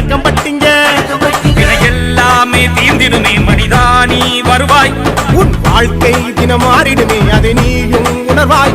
அடக்கம் பட்டிங்க. எல்லாமே தீர்ந்திடுமே மனிதா நீ வருவாய். உன் வாழ்க்கை தினம் மாறிடுமே அதை நீயும் உணர்வாய்.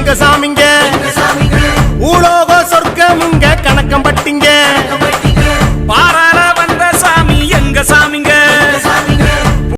எங்க சாமிங்க. ஊலோக சொர்க்கம் இங்க கணக்கம் பட்டிங்க.